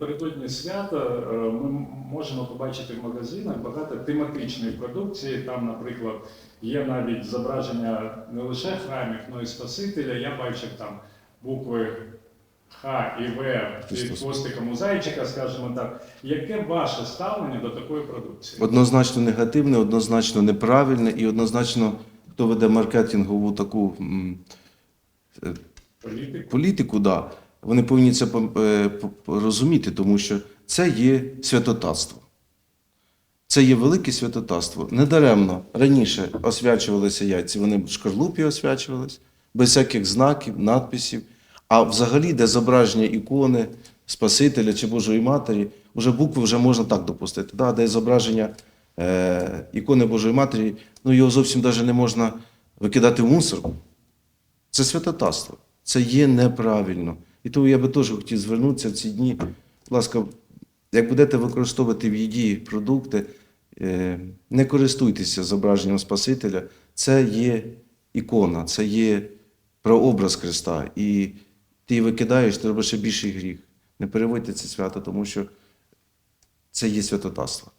напередодні свята е, ми можемо побачити в магазинах багато тематичної продукції. Там, наприклад, є навіть зображення не лише храмів, але й Спасителя. Я бачив там букви Х і В під хвостиком у зайчика, скажімо так. Яке ваше ставлення до такої продукції? Однозначно негативне, однозначно неправильне і однозначно, хто веде маркетингову таку Політику? політику, да, вони повинні це е, розуміти, тому що це є святотатство. Це є велике святотатство. Недаремно раніше освячувалися яйця, вони в шкарлупі освячувалися, без всяких знаків, надписів. А взагалі, де зображення ікони Спасителя чи Божої Матері, вже букви вже можна так допустити. Да, де зображення е, ікони Божої Матері, ну його зовсім навіть не можна викидати в мусорку. Це святотатство. Це є неправильно. І тому я би теж хотів звернутися в ці дні. Будь ласка, як будете використовувати в їді продукти, е, не користуйтеся зображенням Спасителя. Це є ікона, це є прообраз Христа. І ти її викидаєш, ти робиш ще більший гріх. Не переводьте це свято, тому що це є святотатство.